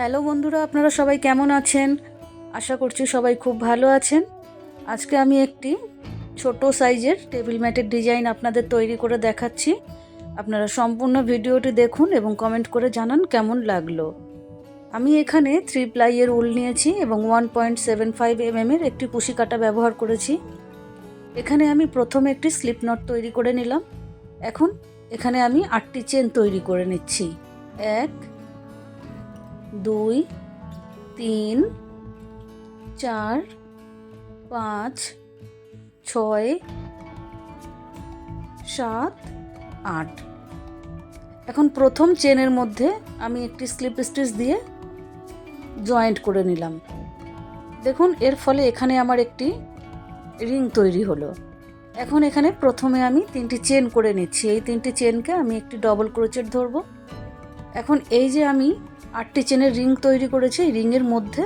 Hello বন্ধুরা, আপনারা সবাই কেমন আছেন? আশা করছি সবাই খুব ভালো আছেন। আজকে আমি একটি ছোট সাইজের টেবিল ম্যাটের ডিজাইন আপনাদের তৈরি করে দেখাচ্ছি। আপনারা সম্পূর্ণ ভিডিওটি দেখুন এবং কমেন্ট করে জানান কেমন লাগল। আমি এখানে থ্রি প্লাইয়ের উল নিয়েছি এবং ওয়ান পয়েন্ট সেভেন ফাইভ এমএমের একটি কুশি কাটা ব্যবহার করেছি। এখানে আমি প্রথমে একটি স্লিপ নট তৈরি করে নিলাম। এখন এখানে আমি আটটি চেন তৈরি করে নিচ্ছি। এক দুই, তিন, চার, পাঁচ, ছয়, সাত, আট। এখন প্রথম চেনের মধ্যে আমি একটি স্লিপ স্টিচ দিয়ে জয়েন্ট করে নিলাম। দেখুন, এর ফলে এখানে আমার একটি রিং তৈরি হলো। এখন এখানে প্রথমে আমি তিনটি চেন করে নিচ্ছি। এই তিনটি চেনকে আমি একটি ডবল ক্রোচেট ধরবো। এখন এই যে আমি আটটি চেনের রিং তৈরি করেছি রিংয়ের মধ্যে।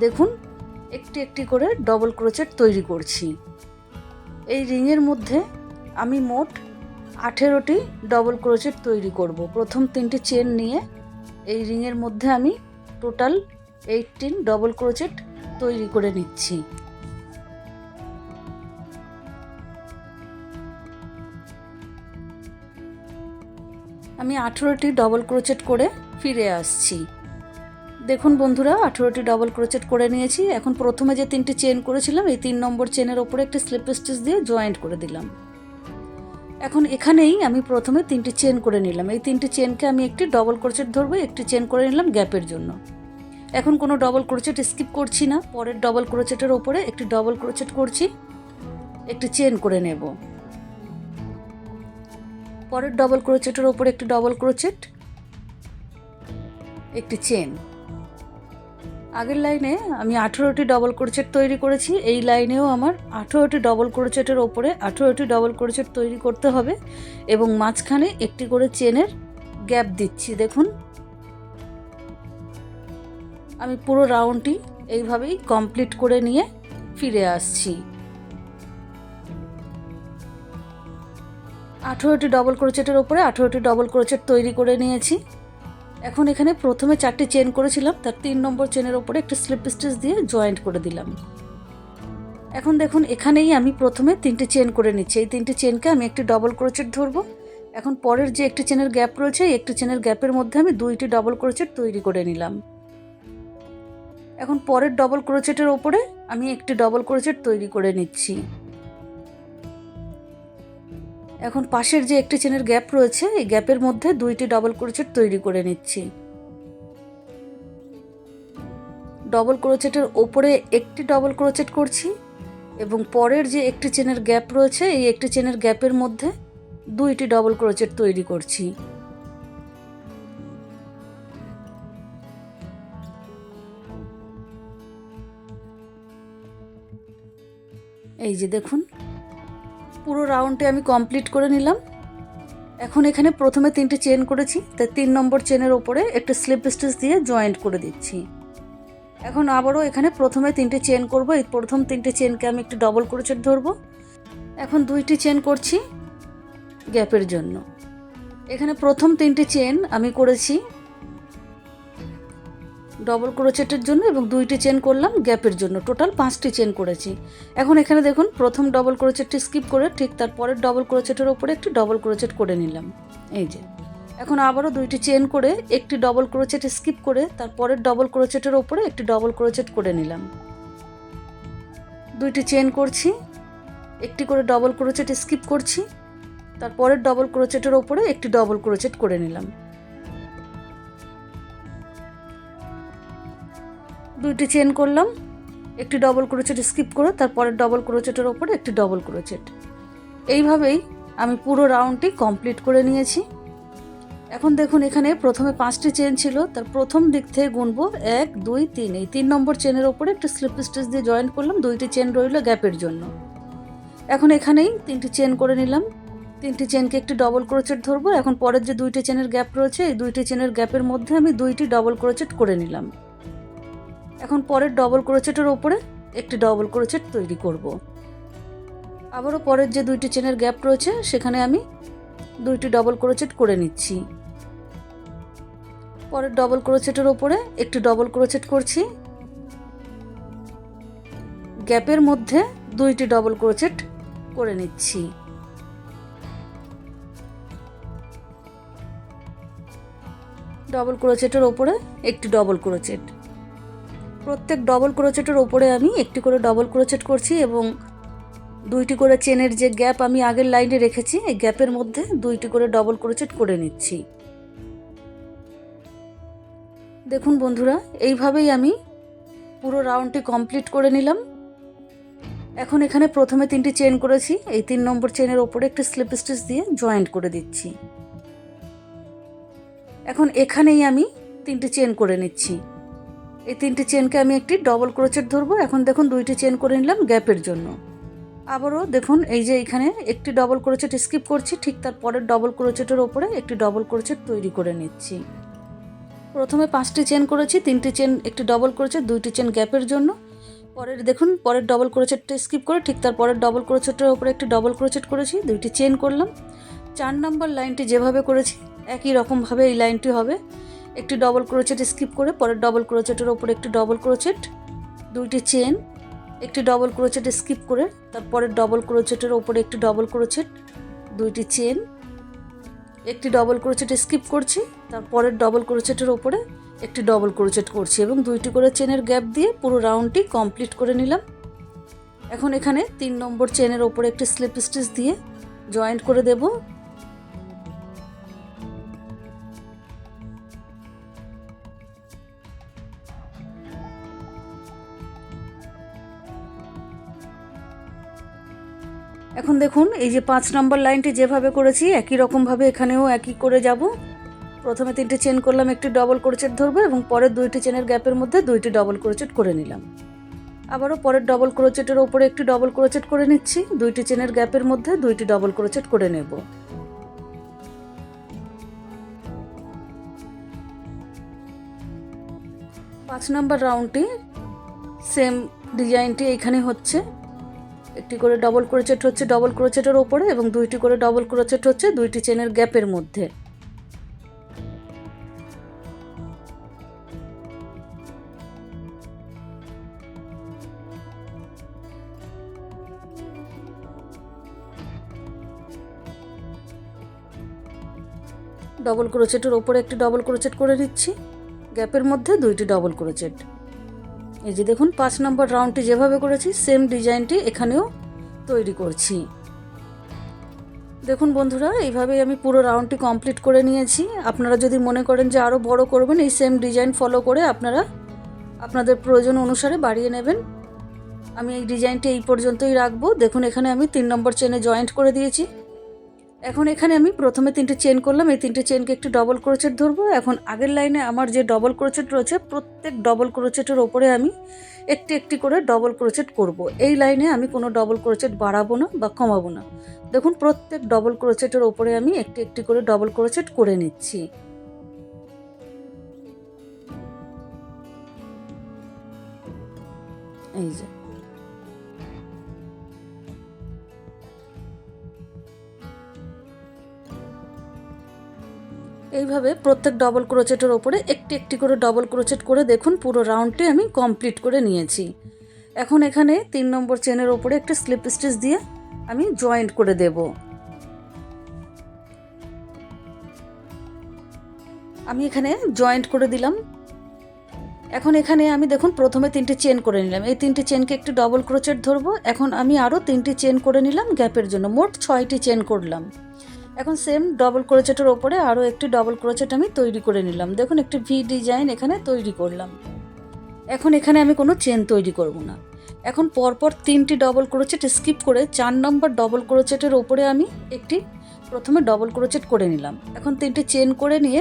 দেখুন, একটি একটি করে ডবল ক্রোচেট তৈরি করছি। এই রিংয়ের মধ্যে আমি মোট আঠেরোটি ডবল ক্রোচেট তৈরি করব। প্রথম তিনটি চেন নিয়ে এই রিংয়ের মধ্যে আমি টোটাল এইটিন ডবল ক্রোচেট তৈরি করে নিচ্ছি। আমি আঠেরোটি ডবল ক্রোচেট করে ফিরে আসছি। দেখুন বন্ধুরা, আঠেরোটি ডবল ক্রোচেট করে নিয়েছি। এখন প্রথমে যে তিনটি চেন করেছিলাম, এই তিন নম্বর চেনের ওপরে একটি স্লিপ স্টিচ দিয়ে জয়েন্ট করে দিলাম। এখন এখানেই আমি প্রথমে তিনটি চেন করে নিলাম। এই তিনটি চেনকে আমি একটি ডবল ক্রোচেট ধরবো, একটি চেন করে নিলাম গ্যাপের জন্য। এখন কোনো ডবল ক্রোচেট স্কিপ করছি না। পরের ডবল ক্রোচেটের ওপরে একটি ডবল ক্রোচেট করছি, একটি চেন করে নেব। পরের ডবল ক্রোচেটের ওপরে একটি ডবল ক্রোচেট একটি চেন আগের লাইনে আমি আঠেরোটি ডবল ক্রোচেট তৈরি করেছি, এই লাইনেও আমার আঠেরোটি ডবল ক্রোচেটের ওপরে আঠেরোটি ডবল ক্রোচেট তৈরি করতে হবে এবং মাঝখানে একটি করে চেনের গ্যাপ দিচ্ছি, দেখুন। আমি পুরো রাউন্ডটি এইভাবেই কমপ্লিট করে নিয়ে ফিরে আসছি। আঠেরোটি ডবল ক্রোচেটের ওপরে আঠেরোটি ডবল ক্রোচেট তৈরি করে নিয়েছি। এখন এখানে প্রথমে চারটি চেন করেছিলাম, তার তিন নম্বর চেনের ওপরে একটি স্লিপ স্টিচ দিয়ে জয়েন্ট করে দিলাম। এখন দেখুন, এখানেই আমি প্রথমে তিনটে চেন করে নিচ্ছি। এই তিনটে চেনকে আমি একটি ডবল ক্রোচেট ধরবো। এখন পরের যে একটি চেনের গ্যাপ রয়েছে, এই একটি চেনের গ্যাপের মধ্যে আমি দুইটি ডবল ক্রোচেট তৈরি করে নিলাম। এখন পরের ডবল ক্রোচেটের ওপরে আমি একটি ডবল ক্রোচেট তৈরি করে নিচ্ছি। এখন পাশের যে একটি চেনের গ্যাপ রয়েছে, এই গ্যাপের মধ্যে দুইটি ডবল ক্রোচেট তৈরি করে নিচ্ছি। ডবল ক্রোচেটের ওপরে একটি ডবল ক্রোচেট করছি এবং পরের যে একটি চেনের গ্যাপ রয়েছে, এই একটি চেনের গ্যাপের মধ্যে দুইটি ডবল ক্রোচেট তৈরি করছি। এই যে দেখুন পুরো রাউন্ডে আমি কমপ্লিট করে নিলাম। এখন এখানে প্রথমে তিনটে চেন করেছি তাই তিন নম্বর চেনের ওপরে একটা স্লিপ স্টিচ দিয়ে জয়েন্ট করে দিচ্ছি। এখন আবারও এখানে প্রথমে তিনটে চেন করব, এই প্রথম তিনটে চেনকে আমি একটু ডবল ক্রোচেট ধরবো। এখন দুইটি চেন করছি গ্যাপের জন্য। এখানে প্রথম তিনটে চেন আমি করেছি ডবল ক্রোচেটের জন্য এবং দুইটি চেন করলাম গ্যাপের জন্য। টোটাল পাঁচটি চেন করেছি। এখন এখানে দেখুন, প্রথম ডবল ক্রোচেটটি স্কিপ করে ঠিক তারপরের ডবল ক্রোচেটের ওপরে একটি ডবল ক্রোচেট করে নিলাম। এই যে। এখন আবারও দুইটি চেন করে একটি ডবল ক্রোচেট স্কিপ করে তারপরের ডবল ক্রোচেটের ওপরে একটি ডবল ক্রোচেট করে নিলাম। দুইটি চেন করছি, একটি করে ডবল ক্রোচেট স্কিপ করছি তারপরের ডবল ক্রোচেটের ওপরে একটি ডবল ক্রোচেট করে নিলাম। দুইটি চেন করলাম। একটি ডবল ক্রোচেট স্কিপ করে, তারপরে ডবল ক্রোচেটের ওপরে একটি ডবল ক্রোচেট এইভাবেই আমি পুরো রাউন্ডটি কমপ্লিট করে নিয়েছি। এখন দেখুন এখানে প্রথমে পাঁচটি চেন ছিল, তার প্রথম দিক থেকে গুনবো এক, দুই, তিন। এই তিন নম্বর চেনের ওপরে একটি স্লিপ স্টিচ দিয়ে জয়েন করলাম, দুইটি চেন রইল গ্যাপের জন্য। এখন এখানেই তিনটি চেন করে নিলাম। তিনটি চেনকে একটি ডবল ক্রোচেট ধরবো। এখন পরের যে দুইটি চেনের গ্যাপ রয়েছে, এই দুইটি চেনের গ্যাপের মধ্যে আমি দুইটি ডবল ক্রোচেট করে নিলাম। এখন পরের ডবল ক্রোচেটের ওপরে একটি ডবল ক্রোচেট তৈরি করব। আবারও পরের যে দুইটি চেনের গ্যাপ রয়েছে, সেখানে আমি দুইটি ডবল ক্রোচেট করে নিচ্ছি। পরের ডবল ক্রোচেটের ওপরে একটি ডবল ক্রোচেট করছি। গ্যাপের মধ্যে দুইটি ডবল ক্রোচেট করে নিচ্ছি। ডবল ক্রোচেটের ওপরে একটি ডবল ক্রোচেট প্রত্যেক ডবল ক্রোচেটের ওপরে আমি একটি করে ডবল ক্রোচেট করছি এবং দুইটি করে চেনের যে গ্যাপ আমি আগের লাইনে রেখেছি, এই গ্যাপের মধ্যে দুইটি করে ডবল ক্রোচেট করে নিচ্ছি। দেখুন বন্ধুরা, এইভাবেই আমি পুরো রাউন্ডটি কমপ্লিট করে নিলাম। এখন এখানে প্রথমে তিনটি চেন করেছি, এই তিন নম্বর চেনের ওপরে একটি স্লিপ স্টিচ দিয়ে জয়েন্ট করে দিচ্ছি। এখন এখানেই আমি তিনটি চেন করে নিচ্ছি। এই তিনটি চেনকে আমি একটি ডবল ক্রোচেট ধরবো। এখন দেখুন দুইটি চেন করে নিলাম গ্যাপের জন্য। আবারও দেখুন এই যে এখানে একটি ডবল ক্রোচেট স্কিপ করছি, ঠিক তার পরের ডবল ক্রোচেটের ওপরে একটি ডবল ক্রোচেট তৈরি করে নিচ্ছি। প্রথমে পাঁচটি চেন করেছি, তিনটি চেন একটি ডবল ক্রোচেট দুইটি চেন গ্যাপের জন্য। পরের দেখুন, পরের ডবল ক্রোচেটটা স্কিপ করে ঠিক তার পরের ডবল ক্রোচেটের ওপরে একটি ডবল ক্রোচেট করেছি, দুইটি চেন করলাম। চার নম্বর লাইনটি যেভাবে করেছি, একই রকমভাবে এই লাইনটি হবে। একটি ডবল ক্রোচেট স্কিপ করে, পরের ডবল ক্রোচেটের ওপরে একটি ডবল ক্রোচেট দুইটি চেন একটি ডবল ক্রোচেট স্কিপ করে তারপরের ডবল ক্রোচেটের ওপরে একটি ডবল ক্রোচেট দুইটি চেন একটি ডবল ক্রোচেট স্কিপ করছি তারপরের ডবল ক্রোচেটের ওপরে একটি ডবল ক্রোচেট করছি এবং দুইটি করে চেনের গ্যাপ দিয়ে পুরো রাউন্ডটি কমপ্লিট করে নিলাম। এখন এখানে তিন নম্বর চেনের ওপরে একটি স্লিপ স্টিচ দিয়ে জয়েন্ট করে দেব। এখন দেখুন, এই যে পাঁচ নম্বর লাইনটি যেভাবে করেছি, একই রকমভাবে এখানেও একই করে যাব। প্রথমে তিনটে চেন করলাম, একটি ডবল ক্রোচেট ধরবো এবং পরের দুইটি চেনের গ্যাপের মধ্যে দুইটি ডবল ক্রোচেট করে নিলাম। আবারও পরের ডবল ক্রোচেটের ওপরে একটি ডবল ক্রোচেট করে নিচ্ছি, দুইটি চেনের গ্যাপের মধ্যে দুইটি ডবল ক্রোচেট করে নেব। পাঁচ নম্বর রাউন্ডটি সেম ডিজাইনটি এখানে হচ্ছে। একটি করে ডবল ক্রোচেট হচ্ছে ডবল ক্রোচেটের ওপরে এবং দুইটি করে ডবল ক্রোচেট হচ্ছে দুইটি চেনের গ্যাপের মধ্যে। ডবল ক্রোচেটের ওপরে একটি ডবল ক্রোচেট করে নিচ্ছি গ্যাপের মধ্যে দুইটি ডবল ক্রোচেট এই যে দেখুন, পাঁচ নম্বর রাউন্ডটি যেভাবে করেছি সেম ডিজাইনটি এখানেও তৈরি করছি। দেখুন বন্ধুরা, এইভাবেই আমি পুরো রাউন্ডটি কমপ্লিট করে নিয়েছি। আপনারা যদি মনে করেন যে আরও বড় করবেন, এই সেম ডিজাইন ফলো করে আপনারা আপনাদের প্রয়োজন অনুসারে বাড়িয়ে নেবেন। আমি এই ডিজাইনটি এই পর্যন্তই রাখব। দেখুন, এখানে আমি তিন নম্বর চেনে জয়েন্ট করে দিয়েছি। এখন এখানে আমি প্রথমে তিনটে চেন করলাম। এই তিনটে চেনকে একটু ডবল ক্রোচেট ধরবো। এখন আগের লাইনে আমার যে ডবল ক্রোচেট রয়েছে, প্রত্যেক ডবল ক্রোচেটের ওপরে আমি একটি একটি করে ডবল ক্রোচেট করব। এই লাইনে আমি কোনো ডবল ক্রোচেট বাড়াবো না বা কমাবো না। দেখুন, প্রত্যেক ডবল ক্রোচেটের ওপরে আমি একটি একটি করে ডবল ক্রোচেট করে নিচ্ছি। এই যে। এইভাবে প্রত্যেক ডবল ক্রোচেটের ওপরে একটি একটি করে ডবল ক্রোচেট করে দেখুন, পুরো রাউন্ডটি আমি কমপ্লিট করে নিয়েছি। এখন এখানে তিন নম্বর চেনের ওপরে একটা স্লিপ স্টিচ দিয়ে আমি জয়েন্ট করে দেব। আমি এখানে জয়েন্ট করে দিলাম। এখন এখানে আমি দেখুন, প্রথমে তিনটে চেন করে নিলাম। এই তিনটে চেনকে একটি ডবল ক্রোচেট ধরবো। এখন আমি আরও তিনটি চেন করে নিলাম গ্যাপের জন্য। মোট ছয়টি চেন করলাম। এখন সেম ডবল ক্রোচেটের ওপরে আরও একটি ডবল ক্রোচেট আমি তৈরি করে নিলাম। দেখুন, একটি ভি ডিজাইন এখানে তৈরি করলাম। এখন এখানে আমি কোনো চেন তৈরি করব না। এখন পরপর তিনটি ডবল ক্রোচেট স্কিপ করে চার নম্বর ডবল ক্রোচেটের ওপরে আমি একটি প্রথমে ডবল ক্রোচেট করে নিলাম। এখন তিনটি চেন করে নিয়ে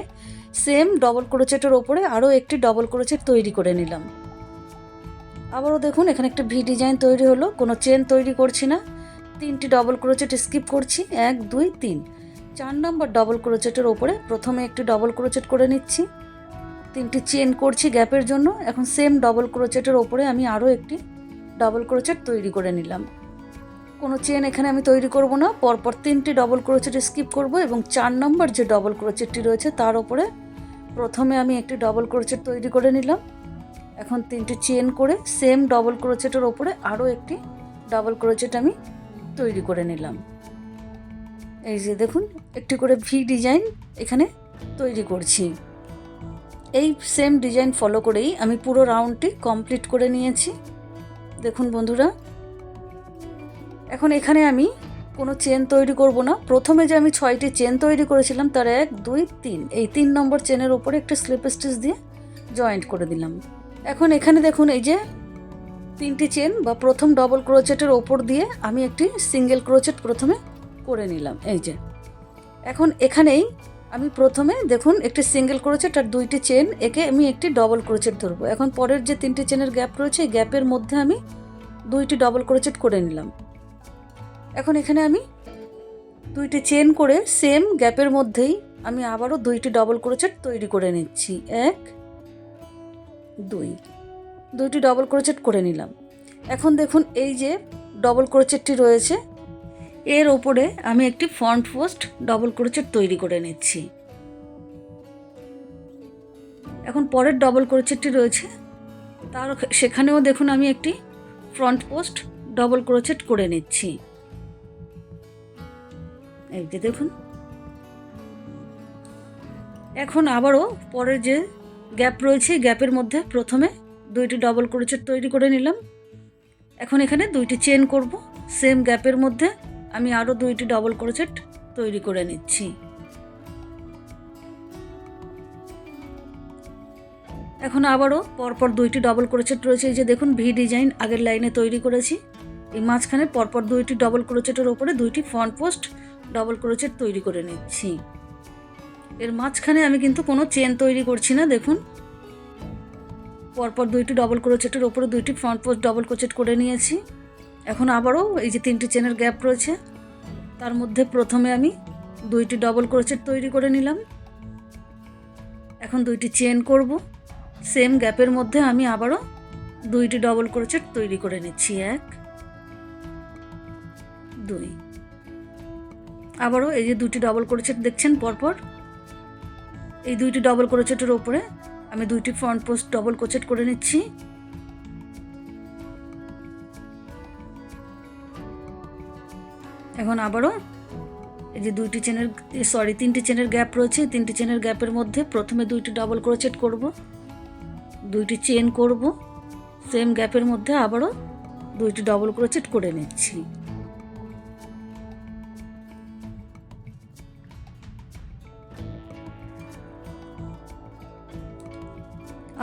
সেম ডবল ক্রোচেটের ওপরে আরও একটি ডবল ক্রোচেট তৈরি করে নিলাম। আবারও দেখুন, এখানে একটা ভি ডিজাইন তৈরি হলো, কোনো চেন তৈরি করছি না। তিনটি ডবল ক্রোচেট স্কিপ করছি, এক, দুই, তিন। চার নম্বর ডবল ক্রোচেটের ওপরে প্রথমে একটি ডবল ক্রোচেট করে নিচ্ছি। তিনটি চেন করছি গ্যাপের জন্য। এখন সেম ডবল ক্রোচেটের ওপরে আমি আরও একটি ডবল ক্রোচেট তৈরি করে নিলাম। কোনো চেন এখানে আমি তৈরি করব না। পরপর তিনটি ডবল ক্রোচেট স্কিপ করব এবং চার নম্বর যে ডবল ক্রোচেটটি রয়েছে তার ওপরে প্রথমে আমি একটি ডবল ক্রোচেট তৈরি করে নিলাম। এখন তিনটি চেন করে সেম ডবল ক্রোচেটের ওপরে আরও একটি ডবল ক্রোচেট আমি তৈরি করে নিলাম। এই যে দেখুন, একটি করে ভি ডিজাইন এখানে তৈরি করছি। এই সেম ডিজাইন ফলো করেই আমি পুরো রাউন্ডটি কমপ্লিট করে নিয়েছি। দেখুন বন্ধুরা, এখন এখানে আমি কোনো চেন তৈরি করব না। প্রথমে যে আমি ছয়টি চেন তৈরি করেছিলাম, তার এক, দুই, তিন। এই তিন নম্বর চেনের ওপরে একটা স্লিপ স্টিচ দিয়ে জয়েন্ট করে দিলাম। এখন এখানে দেখুন, এই যে তিনটি চেন বা প্রথম ডবল ক্রোচেটের ওপর দিয়ে আমি একটি সিঙ্গেল ক্রোচেট প্রথমে করে নিলাম। এই যে। এখন এখানেই আমি প্রথমে দেখুন একটি সিঙ্গেল ক্রোচেট আর দুইটি চেন, একে আমি একটি ডবল ক্রোচেট ধরবো। এখন পরের যে তিনটি চেনের গ্যাপ রয়েছে, এই গ্যাপের মধ্যে আমি দুইটি ডবল ক্রোচেট করে নিলাম। এখন এখানে আমি দুইটি চেন করে সেম গ্যাপের মধ্যেই আমি আবারও দুইটি ডবল ক্রোচেট তৈরি করে নিচ্ছি। এক, দুই, দুইটি ডবল ক্রোচেট করে নিলাম। এখন দেখুন এই যে ডবল ক্রোচেটটি রয়েছে এর ওপরে আমি একটি ফ্রন্ট পোস্ট ডবল ক্রোচেট তৈরি করে নিচ্ছি। এখন পরের ডবল ক্রোচেটটি রয়েছে। তার সেখানেও দেখুন আমি একটি ফ্রন্ট পোস্ট ডবল ক্রোচেট করে নিচ্ছি। এই যে দেখুন। এখন আবারও পরের যে গ্যাপ রয়েছে গ্যাপের মধ্যে প্রথমে দুইটি ডবল ক্রোচেট তৈরি করে নিলাম। এখন এখানে দুইটি চেন করব। সেম গ্যাপের মধ্যে আমি আরও দুইটি ডবল ক্রোচেট তৈরি করে নিচ্ছি। এখন আবারও পরপর দুইটি ডবল ক্রোচেট রয়েছে। এই যে দেখুন ভি ডিজাইন আগের লাইনে তৈরি করেছি। এই মাঝখানে পরপর দুইটি ডবল ক্রোচেটের ওপরে দুইটি ফ্রন্ট পোস্ট ডবল ক্রোচেট তৈরি করে নিচ্ছি। এর মাঝখানে আমি কিন্তু কোনো চেন তৈরি করছি না, দেখুন। পরপর দুইটি ডবল ক্রোচেটের ওপরে দুইটি ফ্রন্ট পোস্ট ডবল ক্রোচেট করে নিয়েছি। এখন আবারও এই যে তিনটি চেনের গ্যাপ রয়েছে, তার মধ্যে প্রথমে আমি দুইটি ডবল ক্রোচেট তৈরি করে নিলাম। এখন দুইটি চেন করব। সেম গ্যাপের মধ্যে আমি আবারও দুইটি ডবল ক্রোচেট তৈরি করে নিচ্ছি। এক, দুই। আবারও এই যে দুটি ডবল ক্রোচেট দেখছেন পরপর, এই দুইটি ডবল ক্রোচেটের ওপরে আমি দুইটি ফ্রন্ট পোস্ট ডবল ক্রোচেট করে নিচ্ছি। এখন আবারও এই যে দুইটি চেনের সরি তিনটি চেনের গ্যাপ রয়েছে তিনটি চেনের গ্যাপের মধ্যে প্রথমে দুইটি ডবল ক্রোচেট করব, দুইটি চেন করব সেম গ্যাপের মধ্যে আবারও দুইটি ডবল ক্রোচেট করে নিচ্ছি।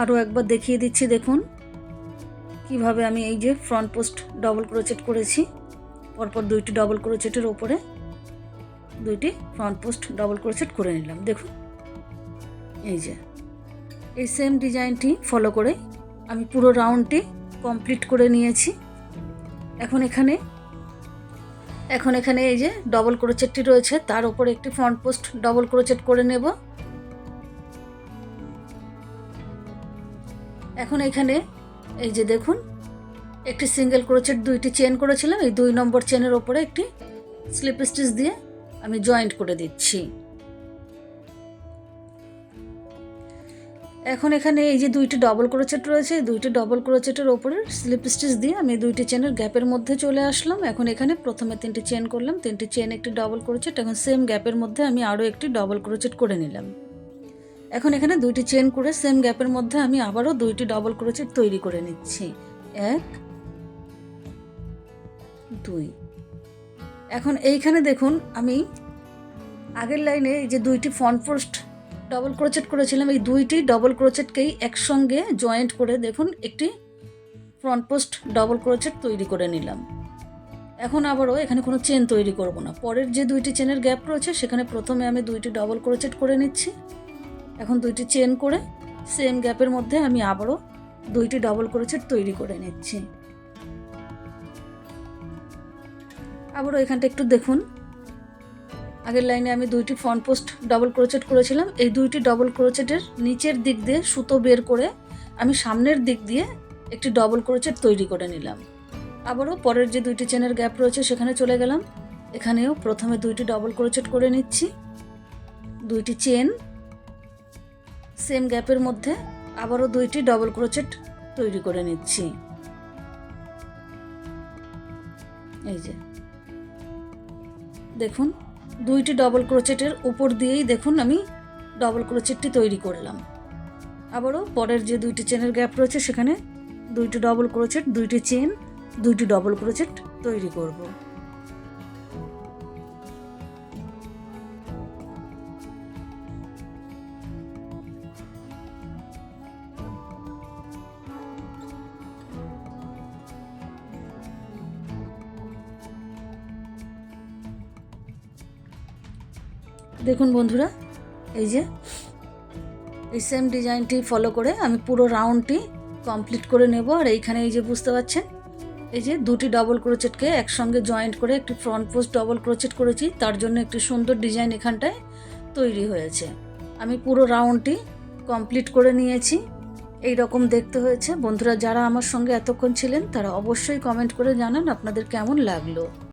আরও একবার দেখিয়ে দিচ্ছি, দেখুন, কীভাবে আমি এই যে ফ্রন্ট পোস্ট ডবল ক্রোচেট করেছি। পরপর দুইটি ডবল ক্রোচেটের ওপরে দুইটি ফ্রন্ট পোস্ট ডবল ক্রোচেট করে নিলাম। দেখুন, এই যে, এই সেম ডিজাইনটি ফলো করে আমি পুরো রাউন্ডটি কমপ্লিট করে নিয়েছি। এখন এখানে এখন এখানে এই যে ডবল ক্রোচেটটি রয়েছে, তার উপরে একটি ফ্রন্ট পোস্ট ডবল ক্রোচেট করে নেব। এখন এখানে এই যে দেখুন একটি সিঙ্গেল ক্রোচেট দুইটি চেন করেছিলাম, এই দুই নম্বর চেনের ওপরে একটি স্লিপ স্টিচ দিয়ে আমি জয়েন্ট করে দিচ্ছি। এখন এখানে এই যে দুইটি ডবল ক্রোচেট রয়েছে দুইটি ডবল ক্রোচেটের ওপরে স্লিপ স্টিচ দিয়ে আমি দুইটি চেনের গ্যাপের মধ্যে চলে আসলাম। এখন এখানে প্রথমে তিনটি চেন করলাম, তিনটি চেন একটি ডবল ক্রোচেট এখন সেম গ্যাপের মধ্যে আমি আরও একটি ডবল ক্রোচেট করে নিলাম। এখন এখানে দুইটি চেন করে সেম গ্যাপের মধ্যে আমি আবারও দুইটি ডবল ক্রোচেট তৈরি করে নিচ্ছি। এক দুই। এখন এইখানে দেখুন আমি আগের লাইনে এই যে দুইটি ফ্রন্ট পোস্ট ডবল ক্রোচেট করেছিলাম, এই দুইটি ডবল ক্রোচেটকেই একসঙ্গে জয়েন্ট করে দেখুন একটি ফ্রন্ট পোস্ট ডবল ক্রোচেট তৈরি করে নিলাম। এখন আবারও এখানে কোনো চেন তৈরি করব না। পরের যে দুইটি চেনের গ্যাপ রয়েছে, সেখানে প্রথমে আমি দুইটি ডবল ক্রোচেট করে নিচ্ছি। এখন দুইটি চেন করে সেম গ্যাপের মধ্যে আমি আবারও দুইটি ডবল ক্রোচেট তৈরি করে নিচ্ছি। আবারও এখানটা একটু দেখুন। আগের লাইনে আমি দুইটি ফ্রন্ট পোস্ট ডবল ক্রোচেট করেছিলাম। এই দুইটি ডবল ক্রোচেটের নিচের দিক দিয়ে সুতো বের করে আমি সামনের দিক দিয়ে একটি ডবল ক্রোচেট তৈরি করে নিলাম। আবারও পরের যে দুইটি চেনের গ্যাপ রয়েছে সেখানে চলে গেলাম। এখানেও প্রথমে দুইটি ডবল ক্রোচেট করে নিচ্ছি। দুইটি চেন সেম গ্যাপের মধ্যে আবারও দুইটি ডবল ক্রোচেট তৈরি করে নিচ্ছি। এই যে দেখুন, দুইটি ডবল ক্রোচেটের উপর দিয়েই দেখুন আমি ডবল ক্রোচেটটি তৈরি করলাম। আবারও পরের যে দুইটি চেনের গ্যাপ রয়েছে সেখানে দুইটি ডবল ক্রোচেট দুইটি চেন দুইটি ডবল ক্রোচেট তৈরি করব। দেখুন বন্ধুরা, এই যে, এই সেম ডিজাইনটি ফলো করে আমি পুরো রাউন্ডটি কমপ্লিট করে নেব। আর এইখানে এই যে বুঝতে পারছেন এই যে দুটি ডবল ক্রোচেটকে একসঙ্গে জয়েন্ট করে একটি ফ্রন্ট পোস্ট ডবল ক্রোচেট করেছি, তার জন্য একটি সুন্দর ডিজাইন এখানটায় তৈরি হয়েছে। আমি পুরো রাউন্ডটি কমপ্লিট করে নিয়েছি। এই রকম দেখতে হয়েছে। বন্ধুরা, যারা আমার সঙ্গে এতক্ষণ ছিলেন, তারা অবশ্যই কমেন্ট করে জানান আপনাদের কেমন লাগল।